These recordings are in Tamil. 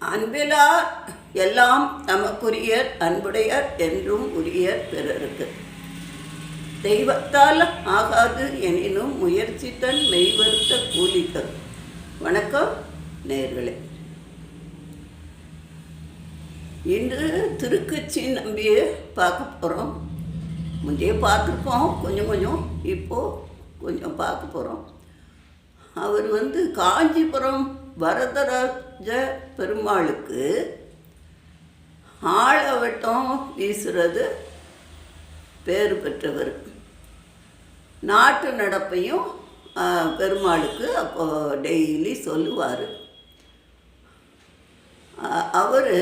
அன்பிலார் எல்லாம் நமக்குரியர் அன்புடையர் என்றும் உரியர் பிறருக்கு. தெய்வத்தால் ஆகாது எனினும் முயற்சி தன் மெய்வருத்த கூலி வணக்கம் நேர்களே. இன்று திருக்கட்சி நம்பியை பார்க்க போகிறோம் முந்தைய பார்த்துருப்போம் கொஞ்சம் கொஞ்சம் இப்போது கொஞ்சம் பார்க்க போகிறோம் அவர் வந்து காஞ்சிபுரம் வரதராஜ பெருமாளுக்கு ஆழவட்டம் வீசுறது பேர் பெற்றவர். நாட்டு நடப்பையும் பெருமாளுக்கு அப்போ டெய்லி சொல்லுவார். அவர்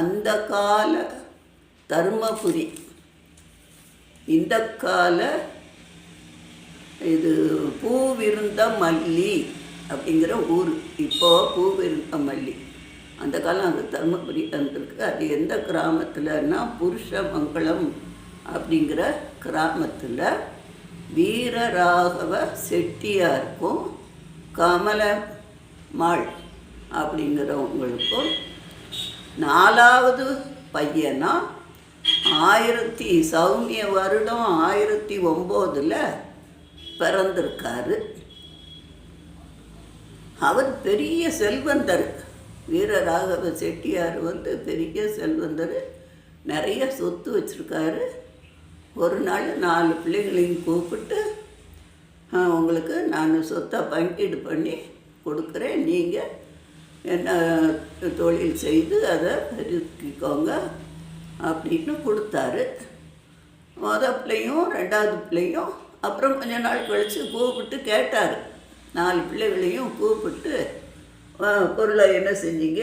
அந்த கால தர்மபுரி இந்த கால இது பூவிருந்த மல்லி அப்படிங்கிற ஊர். இப்போ பூவிருந்த மல்லி. அந்த காலம் அது தருமபுரி வந்திருக்கு அது எந்த கிராமத்தில்னா புருஷமங்கலம் அப்படிங்கிற கிராமத்தில் வீரராகவ செட்டியாருக்கும் கமலமாள் அப்படிங்கிறவங்களுக்கும் நாலாவது பையனா ஆயிரத்தி சௌமிய வருடம் ஆயிரத்தி ஒம்போதில் பிறந்திருக்காரு. அவர் பெரிய செல்வந்தர். வீரராகவ செட்டியார் வந்து பெரிய செல்வந்தர். நிறைய சொத்து வச்சுருக்காரு. ஒரு நாள் நாலு பிள்ளைங்களையும் கூப்பிட்டு உங்களுக்கு நான் சொத்தை பங்கீடு பண்ணி கொடுக்குறேன். நீங்கள் என்ன தொழில் செய்து அதை பெருக்கிக்கோங்க அப்படின்னு கொடுத்தாரு. மொதல் பிள்ளையும் ரெண்டாவது பிள்ளையும் அப்புறம் கொஞ்ச நாள் கழித்து கூப்பிட்டு கேட்டார். நாலு பிள்ளைகளையும் கூப்பிட்டு பொருளை என்ன செஞ்சீங்க?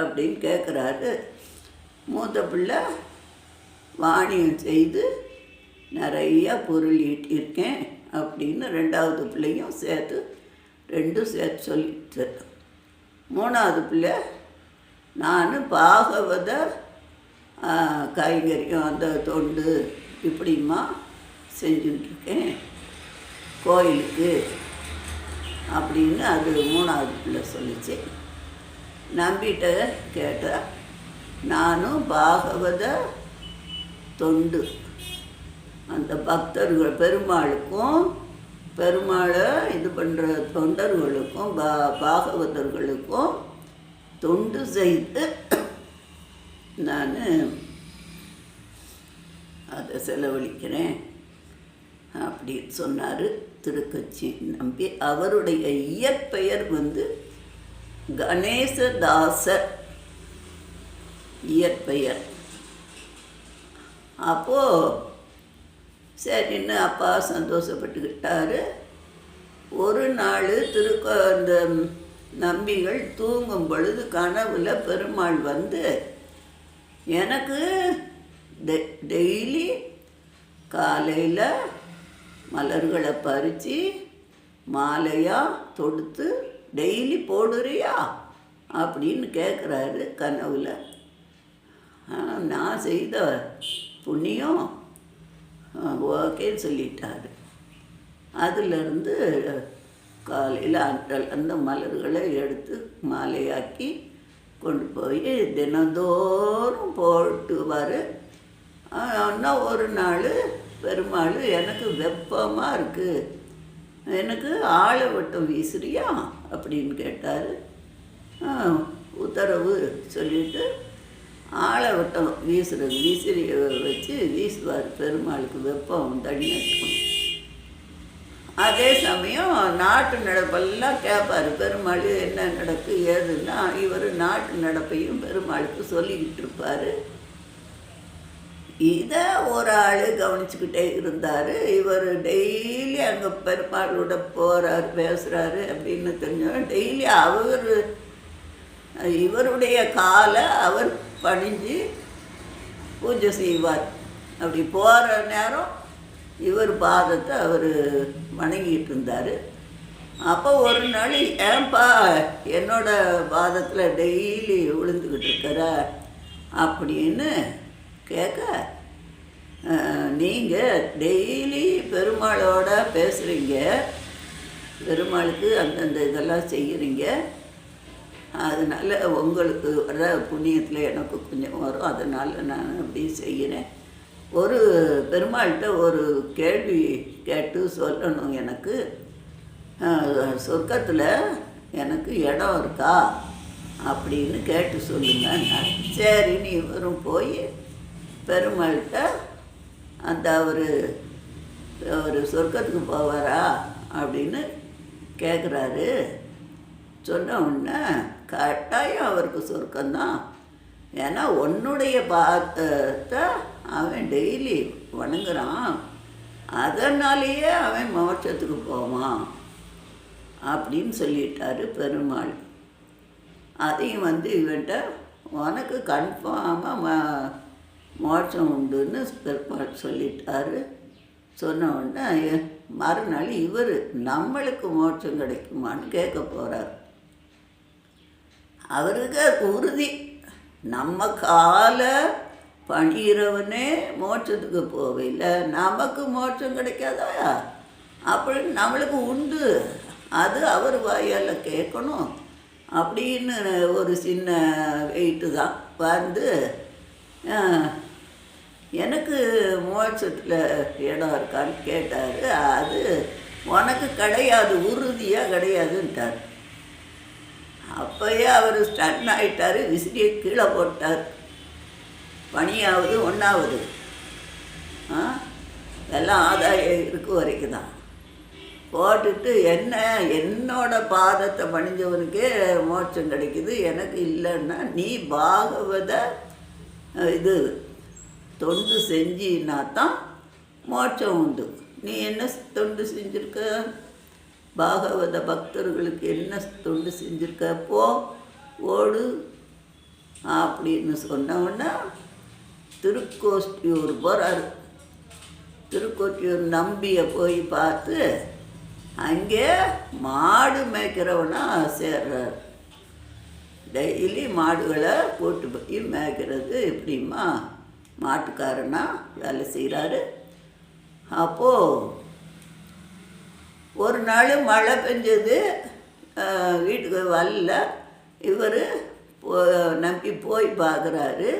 அப்படின்னு கேட்குறாரு மூத்த பிள்ளை வாணியம் செய்து நிறையா பொருள் ஈட்டியிருக்கேன் அப்படின்னு ரெண்டாவது பிள்ளையும் சேர்த்து ரெண்டும் சேர்த்து சொல்லிட்டு. மூணாவது பிள்ளை நான் பாகவத காய்கறியும் அந்த தொண்டு இப்படிமா செஞ்சுட்ருக்கேன் கோயிலுக்கு அப்படின்னு அது மூணாவது பிள்ளை சொல்லிச்சு. நம்பிட்ட கேட்டால் நானும் பாகவத தொண்டு. அந்த பக்தர்கள் பெருமாளுக்கும் பெருமாளை இது பண்ணுற தொண்டர்களுக்கும் பா பாகவதர்களுக்கும் தொண்டு செய்து நான் அதை செலவழிக்கிறேன். அப்படின்னு சொன்னார் திருக்கட்சி நம்பி. அவருடைய இயற்பெயர் வந்து கணேசதாசர் இயற்பெயர். அப்போது சரின்னு அப்பா சந்தோஷப்பட்டுக்கிட்டாரு. ஒரு நாள் திருக்க அந்த நம்பிகள் தூங்கும் பொழுது கனவுல பெருமாள் வந்து எனக்கு டெ- டெய்லி காலையில் மலர்களை பறித்து மாலையாக தொடுத்து டெய்லி போடுறியா? அப்படின்னு கேட்குறாரு கனவுல. நான் செய்த புண்ணியம் ஓகேன்னு சொல்லிட்டாரு. அதிலிருந்து காலையில் அந்த அந்த மலர்களை எடுத்து மாலையாக்கி கொண்டு போய் தினந்தோறும் போட்டுவார் ஆனால் ஒரு நாள் பெருமாள் எனக்கு வெப்பமாக இருக்குது எனக்கு ஆளை வட்டம் வீசுறியா? அப்படின்னு கேட்டார். உத்தரவு சொல்லிட்டு ஆளை வட்டம் வீசுறது வீசிறியை வச்சு வீசுவார் பெருமாளுக்கு வெப்பம் தனியாக அதே சமயம் நாட்டு நடப்பெல்லாம் கேட்பார் பெருமாள் என்ன நடக்கு ஏதுன்னா இவர் நாட்டு நடப்பையும் பெருமாளுக்கு சொல்லிக்கிட்டு இருப்பார். இதை ஒரு ஆள் கவனிச்சுக்கிட்டே இருந்தார். இவர் டெய்லி அங்கே பெருமாளோட போகிறார் பேசுகிறாரு அப்படின்னு தெரிஞ்சோம் டெய்லி அவர் இவருடைய காலை அவர் பணிஞ்சு பூஜை செய்வார். அப்படி போகிற நேரம் இவர் பாதத்தை அவர் வணங்கிட்டு இருந்தார். அப்போ ஒரு நாள் ஏன்பா என்னோட பாதத்தில் டெய்லி விழுந்துக்கிட்டு இருக்கிற? அப்படின்னு கேட்க. நீங்கள் டெய்லி பெருமாளோட பேசுகிறீங்க பெருமாளுக்கு அந்தந்த இதெல்லாம் செய்கிறீங்க அதனால் உங்களுக்கு வர புண்ணியத்தில் எனக்கு கொஞ்சம் வரும். அதனால் நான் அப்படி செய்கிறேன் ஒரு பெருமாள்கிட்ட ஒரு கேள்வி கேட்டு சொல்லணும் எனக்கு. சொர்க்கத்தில் எனக்கு இடம் இருக்கா? அப்படின்னு கேட்டு சொல்லுங்க. சரி நீ இவரும் போய் பெருமாள்கிட்ட அந்த அவர் அவர் சொர்க்கத்துக்கு போவாரா அப்படின்னு கேட்குறாரு சொன்ன உடனே கட்டாயம் அவருக்கு சொர்க்கம்தான். ஏன்னா உன்னுடைய பாத்தத்தை அவன் டெய்லி வணங்குறான். அதனாலேயே அவன் மோட்சத்துக்கு போவான் அப்படின்னு சொல்லிட்டாரு பெருமாள். அதையும் வந்து இவன்கிட்ட உனக்கு கன்ஃபார்மாக மோட்சம் உண்டுன்னு பெருமாள் சொல்லிட்டாரு. சொன்ன உடனே மறுநாள் இவர் நம்மளுக்கு மோட்சம் கிடைக்குமான்னு கேட்க போகிறார் அவருக்கு உறுதி. நம்ம கால பணிகிறவனே மோட்சத்துக்கு போவில்லை நமக்கு மோட்சம் கிடைக்காதா அப்படின்னு நம்மளுக்கு உண்டு. அது அவர் வாயால் கேட்கணும். அப்படின்னு ஒரு சின்ன வெயிட்டு தான் வந்து எனக்கு மோட்சத்தில் இடம் இருக்கான்னு கேட்டார். அது உனக்கு கிடையாது உறுதியாக கிடையாதுன்ட்டார். அப்போயே அவர் ஸ்டன் ஆகிட்டார் விசிறியை கீழே போட்டார். பனியாவது ஒன்றாவது ஆ எல்லாம் ஆதாயம் இருக்கும் வரைக்கும் தான் போட்டுட்டு என்ன என்னோட பாதத்தை பணிஞ்சவனுக்கே மோட்சம் கிடைக்குது எனக்கு இல்லைன்னா நீ பாகவத இது தொண்டு செஞ்சின்னா தான் மோட்சம் உண்டு. நீ என்ன தொண்டு செஞ்சுருக்க? பாகவத பக்தர்களுக்கு என்ன தொண்டு செஞ்சுருக்க? போ ஓடு அப்படின்னு சொன்னவுடனே திருக்கோஷ்டியூர் போகிறாரு திருக்கோட்டியூர் நம்பியை போய் பார்த்து அங்கே மாடு மேய்க்கிறவனா சேர்றார். டெய்லி மாடுகளை போட்டு போய் மேய்க்கிறது எப்படிமா மாட்டுக்காரனா வேலை செய்கிறாரு அப்போது ஒரு நாள் மழை பெஞ்சது. வீட்டுக்கு வரல. இவர் நம்பி போய் பார்க்குறாரு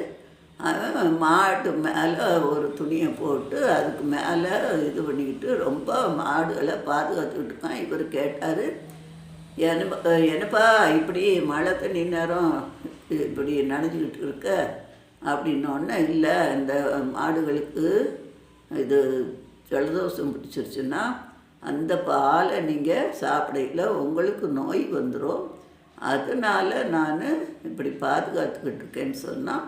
அவன் மாட்டு மேலே ஒரு துணியை போட்டு அதுக்கு மேலே இது பண்ணிக்கிட்டு ரொம்ப மாடுகளை பாதுகாத்துக்கிட்டு இருக்கான். இவர் கேட்டார் என்ன என்னப்பா இப்படி மழை தண்ணி நேரம் இப்படி நனைஞ்சிக்கிட்டு இருக்க? அப்படின்னோடனே இல்லை இந்த மாடுகளுக்கு இது ஜலதோஷம் பிடிச்சிருச்சுன்னா அந்த பாலை நீங்கள் சாப்பிடையில் உங்களுக்கு நோய் வந்துடும் அதனால் நான் இப்படி பாதுகாத்துக்கிட்டு இருக்கேன்னு சொன்னால்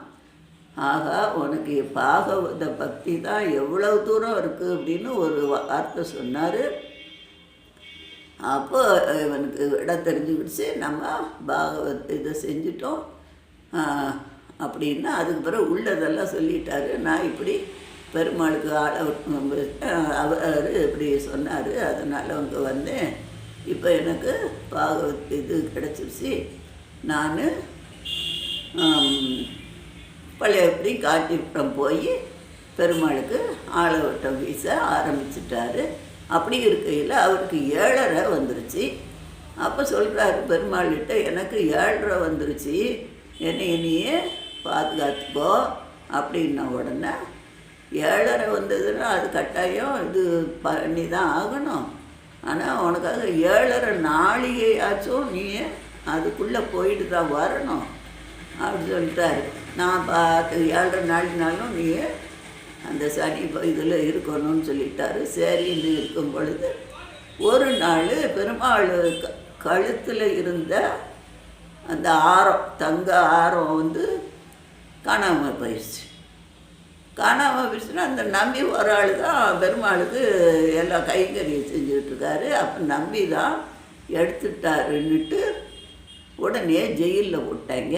ஆகா உனக்கு பாகவத பக்தி தான் எவ்வளவு தூரம் இருக்குது அப்படின்னு ஒரு வார்த்தை சொன்னார். அப்போ இவனுக்கு இடம் தெரிஞ்சுக்கிடுச்சு. நம்ம பாகவத் இதை செஞ்சிட்டோம். அப்படின்னா அதுக்கு பிறகு உள்ளதெல்லாம் சொல்லிட்டாரு. நான் இப்படி பெருமாளுக்கு ஆள அவர் இப்படி சொன்னார். அதனால் அவங்க வந்தேன். இப்போ எனக்கு பாகவத் இது கிடச்சிருச்சு. நான் பழையபடி காட்டிப்புறம் போய் பெருமாளுக்கு ஆளவட்டம் வீச ஆரம்பிச்சிட்டாரு. அப்படி இருக்கையில் அவருக்கு ஏழரை வந்துருச்சு. அப்போ சொல்கிறாரு பெருமாள்கிட்ட எனக்கு ஏழரை வந்துருச்சு. என்னை என்னையே பாதுகாத்துக்கோ அப்படின்ன உடனே ஏழரை வந்ததுன்னா அது கட்டாயம் இது பண்ணி தான் ஆகணும். ஆனால் உனக்காக ஏழரை நாளிகையாச்சும் நீ அதுக்குள்ளே போயிட்டு தான் வரணும். அப்படி சொல்லிட்டாரு. நான் பார்த்து ஏழரை நாளினாலும் நீ அந்த சனி இதில் இருக்கணும்னு சொல்லிட்டாரு. சரின்னு இருக்கும் பொழுது ஒரு நாள் பெருமாள் க கழுத்தில் இருந்த அந்த ஆரம் தங்க ஆரம் வந்து காணாமல் போயிடுச்சு காணாமல் போயிடுச்சுன்னா அந்த நம்பி ஒரு ஆள் தான் பெருமாளுக்கு எல்லாம் கைங்கரியை செஞ்சுட்ருக்காரு அப்போ நம்பி தான் எடுத்துட்டாருன்னுட்டு உடனே ஜெயிலில் விட்டாங்க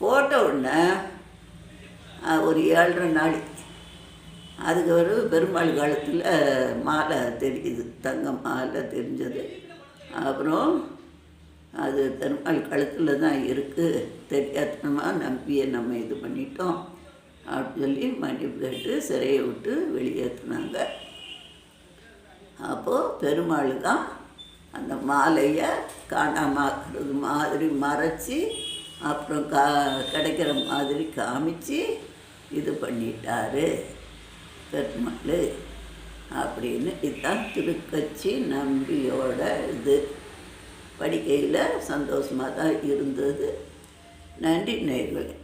போட்ட உடனே ஒரு ஏழரை நாள். அதுக்கு ஒரு பெருமாள் காலத்தில் மாலை தெரியுது தங்க மாலை தெரிஞ்சது. அப்புறம் அது பெருமாள் கழுத்தில் தான் இருக்குது தெரியாதனமாக நம்பியை நம்ம இது பண்ணிட்டோம். அப்படின்னு சொல்லி மன்னிப்பு கேட்டு சிறையை விட்டு வெளியேற்றினாங்க. அப்போது பெருமாள் தான் அந்த மாலையை காணாமாக்குறது மாதிரி மறைச்சி அப்புறம் கா கிடைக்கிற மாதிரி காமிச்சு இது பண்ணிட்டாரு. பெருமாள் அப்படின்னு இதுதான் திருக்கட்சி நம்பியோட இது. படிக்கையில் சந்தோஷமாக தான் இருந்தது. நன்றி நேர்களே.